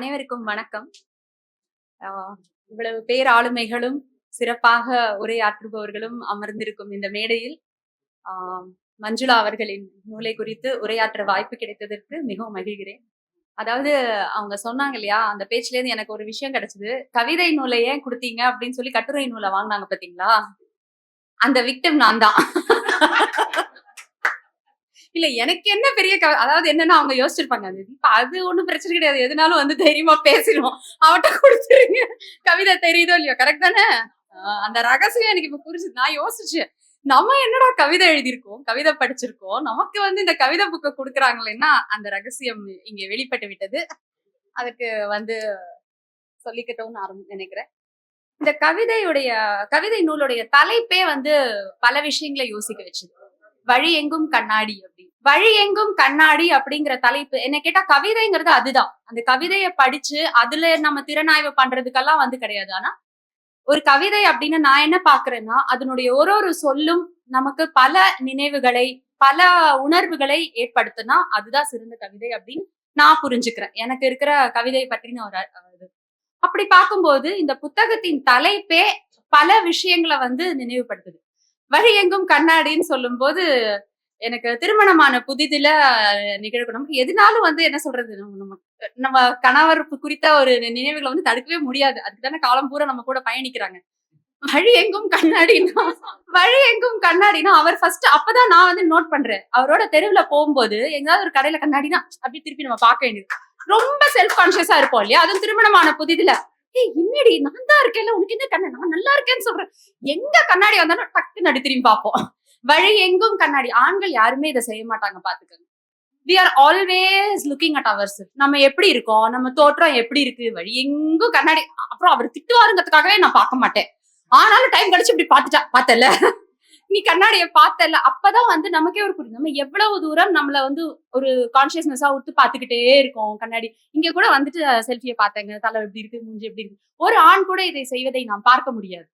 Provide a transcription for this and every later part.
அனைவருக்கும் வணக்கம். ஆஹ் இவ்வளவு பேர் ஆளுமைகளும் சிறப்பாக உரையாற்றுபவர்களும் அமர்ந்திருக்கும் இந்த மேடையில் ஆஹ் மஞ்சுளா அவர்களின் நூலை குறித்து உரையாற்ற வாய்ப்பு கிடைத்ததற்கு மிகவும் மகிழ்கிறேன். அதாவது அவங்க சொன்னாங்க இல்லையா அந்த பேச்சுல இருந்து எனக்கு ஒரு விஷயம் கிடைச்சது. கவிதை நூலை ஏன் கொடுத்தீங்க அப்படின்னு சொல்லி கட்டுரை நூலை வாங்கினாங்க பாத்தீங்களா? அந்த விக்டம் நான் தான். இல்ல எனக்கு என்ன பெரிய அதாவது என்னன்னா அவங்க யோசிச்சிருப்பாங்க அது இப்ப அது ஒண்ணும் பிரச்சனை கிடையாது. எதுனாலும் வந்து தைரியமா பேசிடுவோம். அவட்ட கொடுத்துருங்க. கவிதை தெரியுதோ இல்லையோ? கரெக்ட் தானே? ஆஹ் அந்த ரகசியம் எனக்கு இப்ப புரிஞ்சுது. நான் யோசிச்சேன் நம்ம என்னடா கவிதை எழுதியிருக்கோம் கவிதை படிச்சிருக்கோம். நமக்கு வந்து இந்த கவிதை புக்கை கொடுக்குறாங்களேன்னா அந்த ரகசியம் இங்க வெளிப்பட்டு விட்டது. அதுக்கு வந்து சொல்லிக்கிட்டோம்னு ஆரம்பி நினைக்கிறேன். இந்த கவிதையுடைய கவிதை நூலுடைய தலைப்பே வந்து பல விஷயங்களை யோசிக்க வச்சுது. வழி எங்கும் கண்ணாடி வழி எங்கும் கண்ணாடி அப்படிங்கிற தலைப்பு. என்ன கேட்டா கவிதைங்கிறது அதுதான். அந்த கவிதையை படிச்சு அதுல நம்ம திறனாய்வு பண்றதுக்கெல்லாம் வந்து கிடையாது. ஆனா ஒரு கவிதை அப்படின்னு நான் என்ன பாக்குறேன்னா அதனுடைய ஒரு ஒரு சொல்லும் நமக்கு பல நினைவுகளை பல உணர்வுகளை ஏற்படுத்தினா அதுதான் சிறந்த கவிதை அப்படின்னு நான் புரிஞ்சுக்கிறேன். எனக்கு இருக்கிற கவிதை பற்றின ஒரு இது. அப்படி பார்க்கும்போது இந்த புத்தகத்தின் தலைப்பே பல விஷயங்களை வந்து நினைவுபடுத்துது. வழி எங்கும் கண்ணாடின்னு சொல்லும்போது எனக்கு திருமணமான புதிதில நிகழ்வு. நமக்கு எதுனாலும் வந்து என்ன சொல்றது? நம்ம நம்ம கணவர் குறித்த ஒரு நினைவுகளை வந்து தடுக்கவே முடியாது. அதுக்கு தானே காலம் பூரா நம்ம கூட பயணிக்கிறாங்க. வழி எங்கும் கண்ணாடினா வழி எங்கும் கண்ணாடினா அவர் ஃபர்ஸ்ட் அப்பதான் நான் வந்து நோட் பண்றேன். அவரோட தெருவுல போகும்போது எங்காவது ஒரு கடையில கண்ணாடினா அப்படி திருப்பி நம்ம பார்க்க வேண்டியது. ரொம்ப செல்ஃப் கான்சியஸா இருப்போம் இல்லையா? அதுவும் திருமணமான புதிதுல. ஏய் என்னடி? நான் தான் இருக்கேன்ல. உனக்கு என்ன கண்ணு? நான் நல்லா இருக்கேன்னு சொல்றேன் எங்க கண்ணாடி வந்தாலும் டக்குன்னு அடி திரும்பி பார்ப்போம். வழி எங்கும் கண்ணாடி. ஆண்கள் யாருமே இதை செய்ய மாட்டாங்க பாத்துக்கோங்க. We are always looking at ours நம்ம எப்படி இருக்கோம்? நம்ம தோற்றம் எப்படி இருக்கு? வழி எங்கும் கண்ணாடி. அப்புறம் அவர் திட்டுவாருங்கிறதுக்காகவே நான் பார்க்க மாட்டேன். ஆனாலும் டைம் கழிச்சு இப்படி பார்த்துட்டா பார்த்தல. நீ கண்ணாடிய பார்த்தல. அப்பதான் வந்து நமக்கே ஒரு புரியும். நம்ம எவ்வளவு தூரம் நம்மள வந்து ஒரு கான்சியஸ்னஸா விட்டு பார்த்துக்கிட்டே இருக்கோம் கண்ணாடி. இங்க கூட வந்துட்டு செல்ஃபியை பார்த்தேங்க. தலை எப்படி இருக்கு? மூஞ்சி எப்படி இருக்கு? ஒரு ஆண் கூட இதை செய்வதை நாம் பார்க்க முடியாது.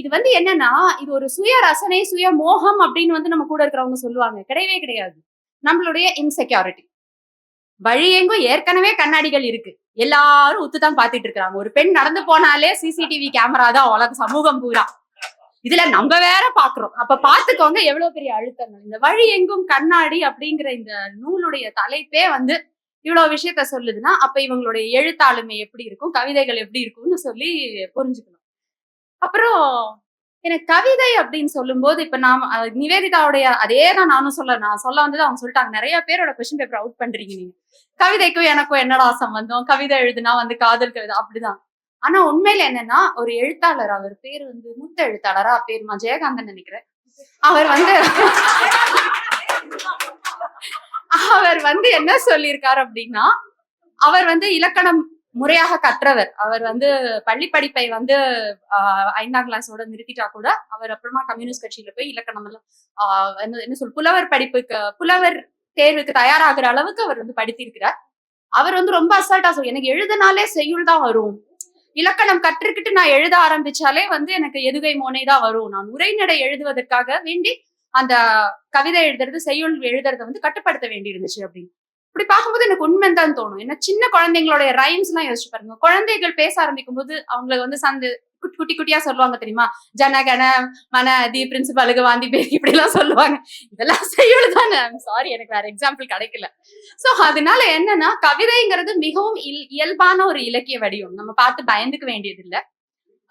இது வந்து என்னன்னா இது ஒரு சுய ரசனை சுய மோகம் அப்படின்னு வந்து நம்ம கூட இருக்கிறவங்க சொல்லுவாங்க. கிடையவே கிடையாது. நம்மளுடைய இன்செக்யூரிட்டி வழி எங்கும் ஏற்கனவே கண்ணாடிகள் இருக்கு. எல்லாரும் உத்துதான் பாத்துட்டு இருக்கிறாங்க. ஒரு பெண் நடந்து போனாலே சிசிடிவி கேமரா தான் உலக சமூகம் பூரா. இதுல நம்ம வேற பாக்குறோம் அப்ப பாத்துக்கோங்க எவ்வளவு பெரிய அழுத்தங்கள். இந்த வழி எங்கும் கண்ணாடி அப்படிங்கிற இந்த நூலுடைய தலைப்பே வந்து இவ்வளவு விஷயத்த சொல்லுதுன்னா அப்ப இவங்களுடைய எழுத்தாளுமை எப்படி இருக்கும்? கவிதைகள் எப்படி இருக்கும்னு சொல்லி புரிஞ்சுக்கணும். அப்புறம் எனக்கு கவிதை அப்படின்னு சொல்லும்போது இப்ப நான் நிவேதிதாவுடைய அதே தான் நானும் சொல்ல நான் சொல்ல வந்தது அவங்க சொல்லிட்டாங்க. நிறைய பேரோட கொஸ்டின் பேப்பர் அவுட் பண்றீங்க நீங்க. கவிதைக்கும் எனக்கும் என்னடா சம்பந்தம்? கவிதை எழுதுனா வந்து காதல் கவிதை அப்படிதான். ஆனா உண்மையில என்னன்னா ஒரு எழுத்தாளர் அவர் பேர் வந்து மூத்த எழுத்தாளரா பேருமா ஜெயகாந்தன் நினைக்கிறேன். அவர் வந்து அவர் வந்து என்ன சொல்லியிருக்காரு அப்படின்னா அவர் வந்து இலக்கணம் முறையாக கற்றவர். அவர் வந்து பள்ளி படிப்பை வந்து ஆஹ், ஐந்தாம் கிளாஸோட நிறுத்திட்டா கூட அவர் அப்புறமா கம்யூனிஸ்ட் கட்சியில போய் இலக்கணம் எல்லாம் ஆஹ், என்ன என்ன சொல் புலவர் படிப்புக்கு புலவர் தேர்வுக்கு தயாராகிற அளவுக்கு அவர் வந்து படித்திருக்கிறார். அவர் வந்து ரொம்ப அசால்ட்டா சொல் எனக்கு எழுதினாலே செய்யுள் தான் வரும். இலக்கணம் கற்றுக்கிட்டு நான் எழுத ஆரம்பிச்சாலே வந்து எனக்கு எதுகை மோனை தான் வரும். நான் உரைநடை எழுதுவதற்காக வேண்டி அந்த கவிதை எழுதுறது செய்யுள் எழுதுறத வந்து கட்டுப்படுத்த வேண்டி இருந்துச்சு அப்படின்னு. இப்படி பார்க்கும்போது எனக்கு உண்மைன்னு தான் தோணும். ஏன்னா சின்ன குழந்தைங்களோட ரைம்ஸ் எல்லாம் யோசிச்சு பாருங்க. குழந்தைகள் பேச ஆரம்பிக்கும் போது அவங்களுக்கு வந்து சந்து குட்டி குட்டி குட்டியா சொல்லுவாங்க தெரியுமா? ஜனகன மன தி பிரின்சிபலுக்கு வாந்தி பேர் இப்படி எல்லாம் சொல்லுவாங்க. இதெல்லாம் செய்யுள் தானே. சாரி எனக்கு வேற எக்ஸாம்பிள் கிடைக்கல. சோ அதனால என்னன்னா கவிதைங்கிறது மிகவும் இல்- இயல்பான ஒரு இலக்கிய வடிவம். நம்ம பார்த்து பயந்துக்க வேண்டியது இல்ல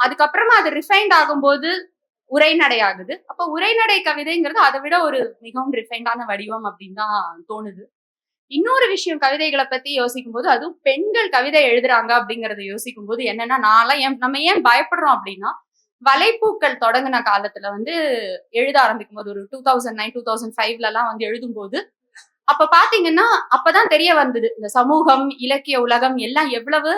அதுக்கப்புறமா அது ரிஃபைண்ட் ஆகும்போது உரைநடை ஆகுது. அப்ப உரைநடை கவிதைங்கிறது அதை விட ஒரு மிகவும் ரிஃபைண்டான வடிவம் அப்படின்னு தான் தோணுது. இன்னொரு விஷயம் கவிதைகளை பத்தி யோசிக்கும் போது அதுவும் பெண்கள் கவிதை எழுதுறாங்க அப்படிங்கறத யோசிக்கும் போது என்னன்னா நான்லாம் ஏன் நம்ம ஏன் பயப்படுறோம் அப்படின்னா வலைப்பூக்கள் தொடங்கின காலத்துல வந்து எழுத ஆரம்பிக்கும் போது ஒரு two thousand nine two thousand ஃபைவ்ல எல்லாம் வந்து எழுதும்போது அப்ப பாத்தீங்கன்னா அப்பதான் தெரிய வந்தது. இந்த சமூகம் இலக்கிய உலகம் எல்லாம் எவ்வளவு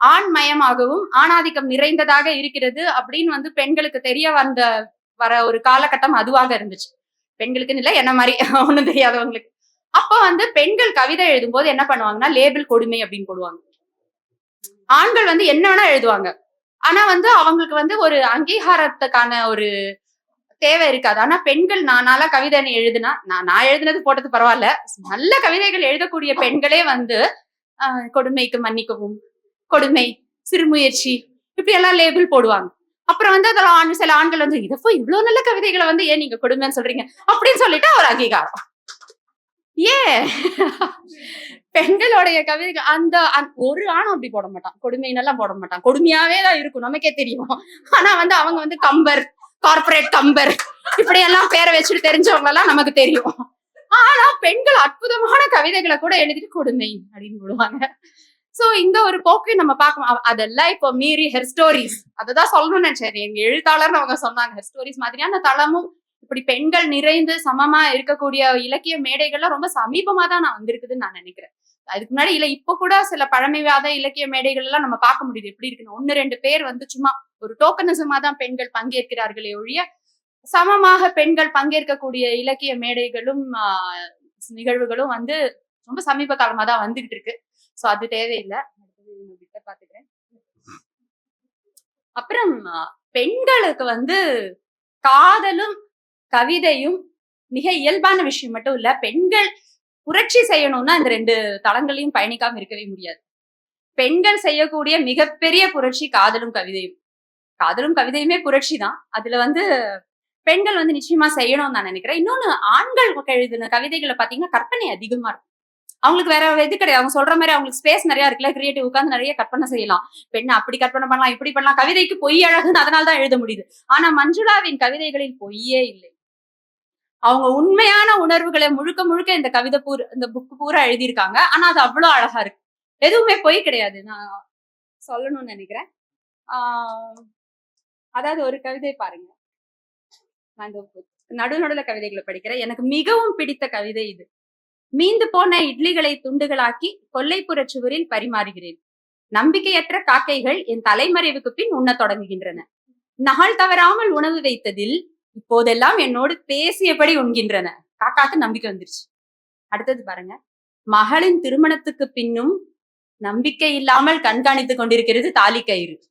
ஆண்மயமாகவும் ஆணாதிக்கம் நிறைந்ததாக இருக்கிறது அப்படின்னு வந்து பெண்களுக்கு தெரிய வந்த வர ஒரு காலகட்டம் அதுவாக இருந்துச்சு. பெண்களுக்குன்னு இல்லை என்ன மாதிரி ஒன்றும் தெரியாதவங்களுக்கு. அப்ப வந்து பெண்கள் கவிதை எழுதும்போது என்ன பண்ணுவாங்கன்னா லேபிள் கொடுமை அப்படின்னு போடுவாங்க. ஆண்கள் வந்து என்ன வேணா எழுதுவாங்க. ஆனா வந்து அவங்களுக்கு வந்து ஒரு அங்கீகாரத்துக்கான ஒரு தேவை இருக்காது. ஆனா பெண்கள் நானால கவிதை எழுதுனா நான் நான் எழுதுனது போட்டது பரவாயில்ல. நல்ல கவிதைகள் எழுதக்கூடிய பெண்களே வந்து ஆஹ் கொடுமைக்கு மன்னிக்கவும் கொடுமை சிறுமுயற்சி இப்படி எல்லாம் லேபிள் போடுவாங்க. அப்புறம் வந்து அதில் ஆண் சில ஆண்கள் வந்து இதப்போ இவ்வளவு நல்ல கவிதைகளை வந்து ஏன் நீங்க கொடுமைன்னு சொல்றீங்க? அப்படின்னு சொல்லிட்டு அவர் அங்கீகாரம். ஏன் பெண்களுடைய கவிதைகள் அந்த ஒரு ஆணும் அப்படி போட மாட்டான். கொடுமைன்னெல்லாம் போட மாட்டான். கொடுமையாவே தான் இருக்கும் நமக்கே தெரியும். ஆனா வந்து அவங்க வந்து கம்பர் கார்ப்பரேட் கம்பர் இப்படி எல்லாம் பேரை வச்சுட்டு தெரிஞ்சவங்க எல்லாம் நமக்கு தெரியும். ஆனா பெண்கள் அற்புதமான கவிதைகளை கூட எழுதிட்டு கொடுமை அப்படின்னு போடுவாங்க. சோ இந்த ஒரு போக்கை நம்ம பார்க்கணும். அதெல்லாம் இப்போ மீறி ஹெர் ஸ்டோரிஸ் அததான் சொல்லணும்னு நினைச்சேன். எங்க எழுத்தாளர்னு அவங்க சொன்னாங்க ஹெர் ஸ்டோரிஸ் மாதிரியான தளமும் இப்படி பெண்கள் நிறைந்து சமமா இருக்கக்கூடிய இலக்கிய மேடைகள்லாம் ரொம்ப சமீபமா தான் நான் வந்திருக்குதுன்னு நான் நினைக்கிறேன். அதுக்கு முன்னாடி இல்ல இப்ப கூட சில பழமைவாத இலக்கிய மேடைகள் எல்லாம் நம்ம பார்க்க முடியுது. எப்படி இருக்குன்னு ஒன்னு ரெண்டு பேர் வந்து சும்மா ஒரு டோக்கனிசமா தான் பெண்கள் பங்கேற்கிறார்களே ஒழிய சமமாக பெண்கள் பங்கேற்கக்கூடிய இலக்கிய மேடைகளும் ஆஹ், நிகழ்வுகளும் வந்து ரொம்ப சமீப காலமா தான் வந்துகிட்டு இருக்கு. சோ அது தேவையில்லை. பாத்துக்கிறேன் அப்புறம் பெண்களுக்கு வந்து காதலும் கவிதையும் மிக இயல்பான விஷயம் மட்டும் இல்ல பெண்கள் புரட்சி செய்யணும்னா இந்த ரெண்டு தளங்களையும் பயணிக்காம இருக்கவே முடியாது. பெண்கள் செய்யக்கூடிய மிகப்பெரிய புரட்சி காதலும் கவிதையும். காதலும் கவிதையுமே புரட்சி தான். அதுல வந்து பெண்கள் வந்து நிச்சயமா செய்யணும்னு நான் நினைக்கிறேன். இன்னொன்னு ஆண்கள் எழுதின கவிதைகளை பாத்தீங்கன்னா கற்பனை அதிகமா இருக்கும். அவங்களுக்கு வேற இது கிடையாது. அவங்க சொல்ற மாதிரி அவங்களுக்கு ஸ்பேஸ் நிறைய இருக்குல்ல கிரியேட்டிவ் உட்காந்து நிறைய கற்பனை செய்யலாம். பெண்ணை அப்படி கற்பனை பண்ணலாம் இப்படி பண்ணலாம். கவிதைக்கு பொய் அழகுன்னு அதனால தான் எழுத முடியுது. ஆனா மஞ்சுளாவின் கவிதைகளில் பொய்யே இல்லை. அவங்க உண்மையான உணர்வுகளை முழுக்க முழுக்க இந்த கவிதை பூரா இந்த புக் பூரா எழுதியிருக்காங்க. ஆனா அது அவ்வளவு அழகா இருக்கு. எதுவுமே பொய் கிடையாது. நான் சொல்லணும்னு நினைக்கிறேன். ஆஹ் அதாவது ஒரு கவிதை பாருங்க. நான் நடு நடுல கவிதைகளை படிக்கிறேன். எனக்கு மிகவும் பிடித்த கவிதை இது. மீந்து போன இட்லிகளை துண்டுகளாக்கி கொல்லைப்புறச் சுவரில் பரிமாறுகிறேன். நம்பிக்கையற்ற காக்கைகள் என் தலைமறைவுக்கு பின் உண்ணத் தொடங்குகின்றன. நாள் தவறாமல் உணவு வைத்ததில் இப்போதெல்லாம் என்னோடு பேசியபடி உண்கின்றன. காக்காக்கு நம்பிக்கை வந்துருச்சு. அடுத்தது பாருங்க. மகளின் திருமணத்துக்கு பின்னும் நம்பிக்கை இல்லாமல் கண்காணித்துக் கொண்டிருக்கிறது தாலி கயிறு.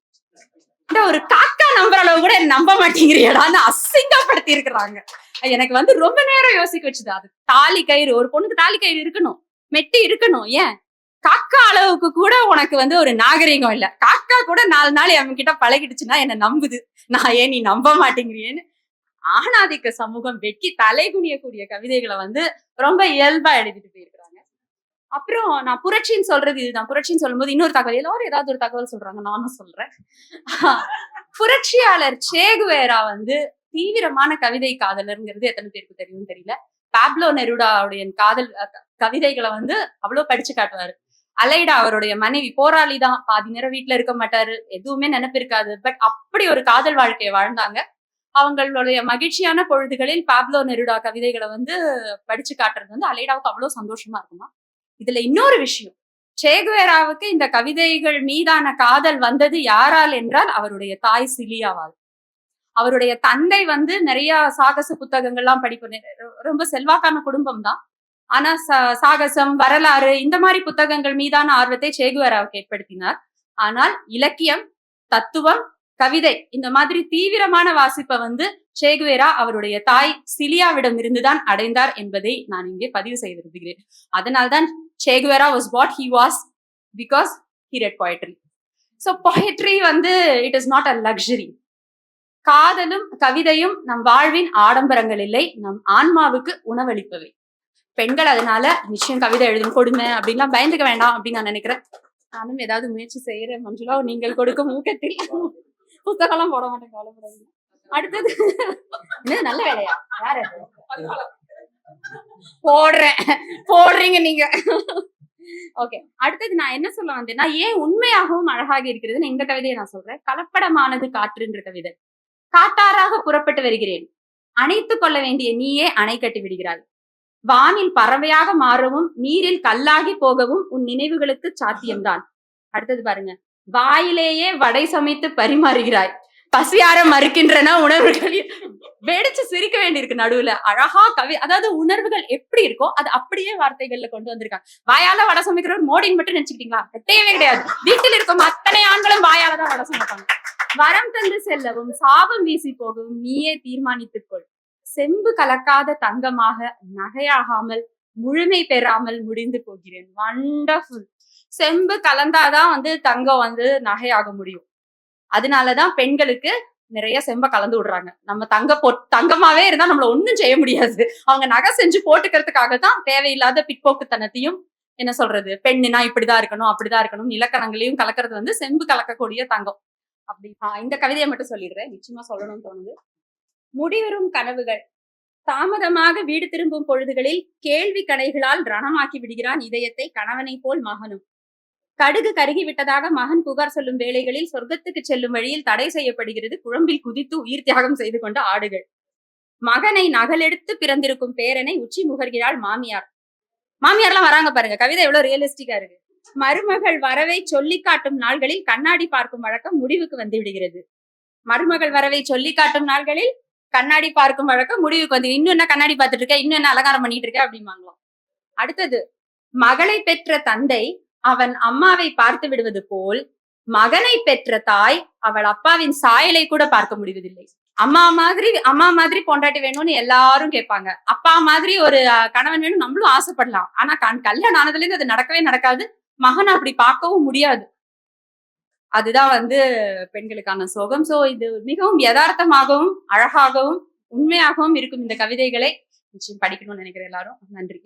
இந்த ஒரு காக்கா நம்புற அளவு கூட என்ன நம்ப மாட்டேங்கிறியடான்னு அசிங்கப்படுத்தி இருக்கிறாங்க. எனக்கு வந்து ரொம்ப நேரம் யோசிக்க வச்சுது. அது தாலி கயிறு ஒரு பொண்ணுக்கு தாலி கயிறு இருக்கணும். மெட்டி இருக்கணும். ஏன்? காக்கா அளவுக்கு கூட உனக்கு வந்து ஒரு நாகரிகம் இல்ல. காக்கா கூட நாலு நாள் என் கிட்ட பழகிடுச்சுன்னா என்ன நம்புது. நான் ஏன் நீ நம்ப மாட்டேங்கிறியேன்னு ஆணாதிக்க சமூகம் வெட்கி தலை குனியக்கூடிய கவிதைகளை வந்து ரொம்ப இயல்பா எழுதிட்டு போயிருக்கிறாங்க. அப்புறம் நான் புரட்சின்னு சொல்றது இதுதான். புரட்சின்னு சொல்லும்போது இன்னொரு தகவல் எல்லாரும் ஏதாவது ஒரு தகவல் சொல்றாங்க நானும் சொல்றேன். புரட்சியாளர் சேகுவேரா வந்து தீவிரமான கவிதை காதலருங்கிறது எத்தனை பேருக்கு தெரியும் தெரியல. பாப்லோ நெருடாவுடைய காதல் கவிதைகளை வந்து அவ்வளவு படிச்சு காட்டுவாரு. அலைடா அவருடைய மனைவி போராளி தான் பாதி நேரம் வீட்டுல இருக்க மாட்டாரு. எதுவுமே நினைப்பு இருக்காது. பட் அப்படி ஒரு காதல் வாழ்க்கையை வாழ்ந்தாங்க. அவங்களுடைய மகிழ்ச்சியான பொழுதுகளில் பாப்லோ நெருடா கவிதைகளை வந்து படிச்சு காட்டுறது வந்து அலைடாவுக்கு அவ்வளவு சந்தோஷமா இருக்குமா? இதுல இன்னொரு விஷயம். சேகுவேராவுக்கு இந்த கவிதைகள் மீதான காதல் வந்தது யாரால் என்றால் அவருடைய தாய் சிலியாவால். அவருடைய தந்தை வந்து நிறைய சாகச புத்தகங்கள்லாம் படிப்பு ரொம்ப செல்வாக்கான குடும்பம் தான் ஆனா ச சாகசம் வரலாறு இந்த மாதிரி புத்தகங்கள் மீதான ஆர்வத்தை சேகுவேராவுக்கு ஏற்படுத்தினார். ஆனால் இலக்கியம் தத்துவம் கவிதை. இந்த மாதிரி தீவிரமான வாசிப்பை வந்து ஷேகுவேரா அவருடைய தாய் சிலியாவிடம் இருந்துதான் அடைந்தார் என்பதை நான் இங்கே பதிவு செய்து விரும்புகிறேன் அதனால்தான் Che Guevara was what he was because he read poetry so poetry வந்து it is not a luxury காதலும் கவிதையும் நம் வாழ்வின் ஆடம்பரங்கள் இல்லை நம் ஆன்மாவுக்கு உணவளிப்பவை. பெண்கள் அதனால நிச்சயம் கவிதை எழுதும் கொடுமை அப்படின்லாம் பயந்துக்க வேண்டாம் அப்படின்னு நான் நினைக்கிறேன். நானும் ஏதாவது முயற்சி செய்யறேன் மஞ்சுளா நீங்கள் கொடுக்கும் ஊக்கத்தில். புத்தகம்லாம் போட மாட்டேன் கவலைப்படாதீங்க. அடுத்தது என்னது நல்ல வேலையா? யாரு போடுறேன். போடுறீங்க நீங்க. ஓகே அடுத்தது நான் என்ன சொல்ல வந்தேன்னா ஏன் உண்மையாகவும் அழகாக இருக்கிறதுன்னு இந்த கவிதையை நான் சொல்றேன். கலப்படமானது காற்றுன்ற கவிதை. காட்டாராக புறப்பட்டு வருகிறேன். அணைத்துக் கொள்ள வேண்டிய நீயே அணை கட்டி விடுகிறாய். வானில் பறவையாக மாறவும் நீரில் கல்லாகி போகவும் உன் நினைவுகளுக்கு சாத்தியம்தான். அடுத்தது பாருங்க. வாயிலேயே வடை சமைத்து பரிமாறுகிறாய். பசியார மறுக்கின்றன உணர்வுகள். வெடிச்சு சிரிக்க வேண்டியிருக்கு நடுவுல. அழகா கவி அதாவது உணர்வுகள் எப்படி இருக்கோ அது அப்படியே வார்த்தைகள்ல கொண்டு வந்திருக்காங்க. வாயால வடை சமைக்கிறவர் மோடின்னு மட்டும் நினைச்சுக்கிட்டீங்களா? கிடையாது. வீட்டில் இருக்கும் அத்தனை ஆண்களும் வாயால தான் வடை சமைப்பாங்க. வரம் தந்து செல்லவும் சாபம் வீசி போகவும் நீயே தீர்மானித்துக் கொள். செம்பு கலக்காத தங்கமாக நகையாகாமல் முழுமை பெறாமல் முடிந்து போகிறேன். வண்டர்ஃபுல் செம்பு கலந்தாதான் வந்து தங்கம் வந்து நகையாக முடியும். அதனாலதான் பெண்களுக்கு நிறைய செம்ப கலந்து விடுறாங்க. நம்ம தங்க பொ தங்கமாவே இருந்தா நம்மள ஒண்ணும் செய்ய முடியாது. அவங்க நகை செஞ்சு போட்டுக்கிறதுக்காக தான் தேவையில்லாத பிற்போக்குத்தனத்தையும் என்ன சொல்றது பெண்ணுனா இப்படிதான் இருக்கணும் அப்படிதான் இருக்கணும் இலக்கணங்களையும் கலக்கிறது வந்து செம்பு கலக்கக்கூடிய தங்கம். அப்படி ஆஹ் இந்த கவிதையை மட்டும் சொல்லிடுறேன். நிச்சயமா சொல்லணும்னு தோணுது. முடிவரும் கனவுகள். தாமதமாக வீடு திரும்பும் பொழுதுகளில் கேள்வி கணைகளால் ரணமாக்கி விடுகிறான் இதயத்தை கணவனை போல் மகனும். கடுகு கருகி விட்டதாக மகன் புகார் சொல்லும் வேளைகளில் சொர்க்கத்துக்கு செல்லும் வழியில் தடை செய்யப்படுகிறது. குழம்பில் குதித்து உயிர் தியாகம் செய்து கொண்ட ஆடுகள். மகனை நகலெடுத்து பிறந்திருக்கும் பேரனை உச்சி முகர்கிறாள் மாமியார். மாமியார்லாம் வராங்க பாருங்க. கவிதை எவ்வளவு ரியலிஸ்டிக்கா இருக்கு. மருமகள் வரவை சொல்லி காட்டும் நாள்களில் கண்ணாடி பார்க்கும் வழக்கம் முடிவுக்கு வந்து விடுகிறது. மருமகள் வரவை சொல்லி காட்டும் நாள்களில் கண்ணாடி பார்க்கும் வழக்கம் முடிவுக்கு வந்து இன்னும் என்ன கண்ணாடி பார்த்துட்டு இருக்க? இன்னும் என்ன அலங்காரம் பண்ணிட்டு இருக்க? அப்படிம்பாங்களாம். அடுத்தது மகளை பெற்ற தந்தை அவன் அம்மாவை பார்த்து விடுவது போல் மகனை பெற்ற தாய் அவள் அப்பாவின் சாயலை கூட பார்க்க முடிவதில்லை. அம்மா மாதிரி அம்மா மாதிரி பொண்டாட்டி வேணும்னு எல்லாரும் கேட்பாங்க. அப்பா மாதிரி ஒரு கணவன் வேணும் நம்மளும் ஆசைப்படலாம். ஆனா கண் கல்யாணம் ஆனதுல இருந்து அது நடக்கவே நடக்காது. மகன் அப்படி பார்க்கவும் முடியாது. அதுதான் வந்து பெண்களுக்கான சோகம். சோ இது மிகவும் யதார்த்தமாகவும் அழகாகவும் உண்மையாகவும் இருக்கும் இந்த கவிதைகளை நிச்சயம் படிக்கணும்னு நினைக்கிறேன் எல்லாரும். நன்றி.